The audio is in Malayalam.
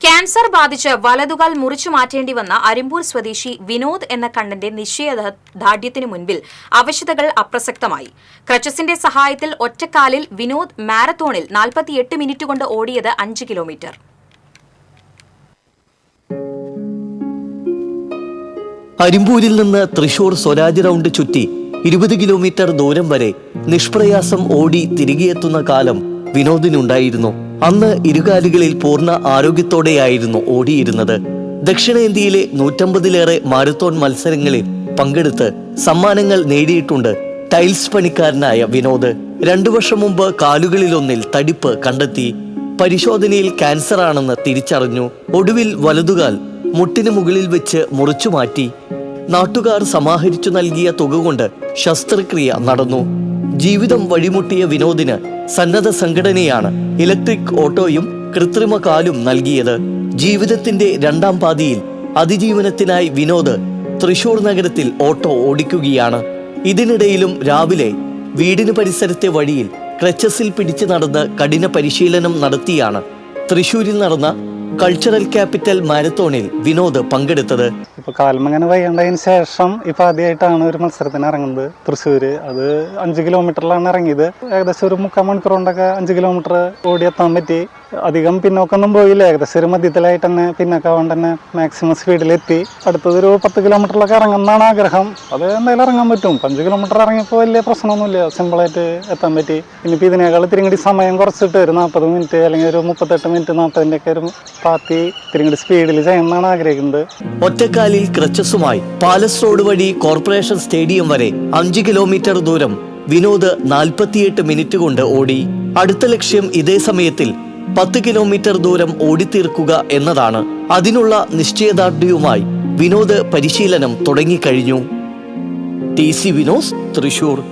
ക്യാൻസർ ബാധിച്ച് വലതുകാൽ മുറിച്ചു മാറ്റേണ്ടി വന്ന അരിമ്പൂർ സ്വദേശി വിനോദ് എന്ന കണ്ണന്റെ നിശ്ചയദാർഢ്യത്തിനു മുൻപിൽ അവശതകൾ അപ്രസക്തമായി. ക്രച്ചസിന്റെ സഹായത്തിൽ ഒറ്റക്കാലിൽ വിനോദ് മാരത്തോണിൽ നാൽപ്പത്തിയെട്ട് മിനിറ്റ് കൊണ്ട് ഓടിയത് അഞ്ച് കിലോമീറ്റർ അരിമ്പൂരിൽ നിന്ന് തൃശൂർ സ്വരാജ് റൗണ്ട് ചുറ്റി ഇരുപത് കിലോമീറ്റർ ദൂരം വരെ നിഷ്പ്രയാസം ഓടി തിരികെയെത്തുന്ന കാലം വിനോദിനുണ്ടായിരുന്നു. അന്ന് ഇരുകാലുകളിൽ പൂർണ ആരോഗ്യത്തോടെയായിരുന്നു ഓടിയിരുന്നത്. ദക്ഷിണേന്ത്യയിലെ നൂറ്റമ്പതിലേറെ മാരത്തോൺ മത്സരങ്ങളിൽ പങ്കെടുത്ത് സമ്മാനങ്ങൾ നേടിയിട്ടുണ്ട് ടൈൽസ് പണിക്കാരനായ വിനോദ്. രണ്ടു വർഷം മുമ്പ് കാലുകളിലൊന്നിൽ തടിപ്പ് കണ്ടെത്തി. പരിശോധനയിൽ ക്യാൻസർ ആണെന്ന് തിരിച്ചറിഞ്ഞു. ഒടുവിൽ വലതുകാൽ മുട്ടിന് മുകളിൽ വെച്ച് മുറിച്ചു മാറ്റി. നാട്ടുകാർ സമാഹരിച്ചു നൽകിയ തുക കൊണ്ട് ശസ്ത്രക്രിയ നടന്നു. ജീവിതം വഴിമുട്ടിയ വിനോദിന് സന്നദ്ധ സംഘടനയാണ് ഇലക്ട്രിക് ഓട്ടോയും കൃത്രിമ കാലും നൽകിയത്. ജീവിതത്തിന്റെ രണ്ടാം പാതിയിൽ അതിജീവനത്തിനായി വിനോദ് തൃശൂർ നഗരത്തിൽ ഓട്ടോ ഓടിക്കുകയാണ്. ഇതിനിടയിലും രാവിലെ വീടിന് പരിസരത്തെ വഴിയിൽ ക്രച്ചസിൽ പിടിച്ചു നടന്ന് കഠിന പരിശീലനം നടത്തിയാണ്. തൃശൂരിൽ നടന്ന കൾച്ചറൽ ക്യാപിറ്റൽ മാരത്തോണിൽ വിനോദ് പങ്കെടുത്തത്. ഇപ്പൊ കാൽമങ്ങനെ വൈകേണ്ടതിന് ശേഷം ഇപ്പൊ ആദ്യമായിട്ടാണ് ഒരു മത്സരത്തിന് ഇറങ്ങുന്നത്. തൃശ്ശൂര്. അത് അഞ്ച് കിലോമീറ്ററിലാണ് ഇറങ്ങിയത്. ഏകദേശം ഒരു മുക്കാൽ മണിക്കൂർ കൊണ്ടൊക്കെ അഞ്ച് കിലോമീറ്റർ ഓടിയെത്താൻ പറ്റി. അധികം പിന്നോക്കൊന്നും പോയില്ല. ഏകദേശം ഒരു മധ്യത്തിലായിട്ട് തന്നെ പിന്നോക്കാവാൻ തന്നെ മാക്സിമം സ്പീഡിലെത്തി അടുത്തത് ഒരു പത്ത് കിലോമീറ്ററിലൊക്കെ ഇറങ്ങുന്നതാണ് ആഗ്രഹം. അത് എന്തായാലും ഇറങ്ങാൻ പറ്റും. അഞ്ച് കിലോമീറ്റർ ഇറങ്ങിയപ്പോൾ വലിയ പ്രശ്നമൊന്നുമില്ല. സിമ്പിളായിട്ട് എത്താൻ പറ്റി. ഇനിയിപ്പോൾ ഇതിനേക്കാൾ തിരിങ്ങടി സമയം കുറച്ചിട്ട് ഒരു നാൽപ്പത് മിനിറ്റ് അല്ലെങ്കിൽ ഒരു മുപ്പത്തെട്ട് മിനിറ്റ് നാൽപ്പതിന്റെ ഒക്കെ ഒരു പാത്തി തിരിങ്ങടി സ്പീഡിൽ ചെയ്യണമെന്നാണ് ആഗ്രഹിക്കുന്നത്. ഒറ്റക്കാലിൽ ക്രച്ചസുമായി പാലസ് റോഡ് വഴി കോർപ്പറേഷൻ സ്റ്റേഡിയം വരെ അഞ്ച് കിലോമീറ്റർ ദൂരം. വിനോദ് നാൽപ്പത്തിയെട്ട് മിനിറ്റ് കൊണ്ട് ഓടി. അടുത്ത ലക്ഷ്യം ഇതേ സമയത്തിൽ പത്ത് കിലോമീറ്റർ ദൂരം ഓടിത്തീർക്കുക എന്നതാണ് അതിനുള്ള നിശ്ചയദാർഢ്യവുമായി വിനോദ് പരിശീലനം തുടങ്ങിക്കഴിഞ്ഞു. T C Vinod Thrissur.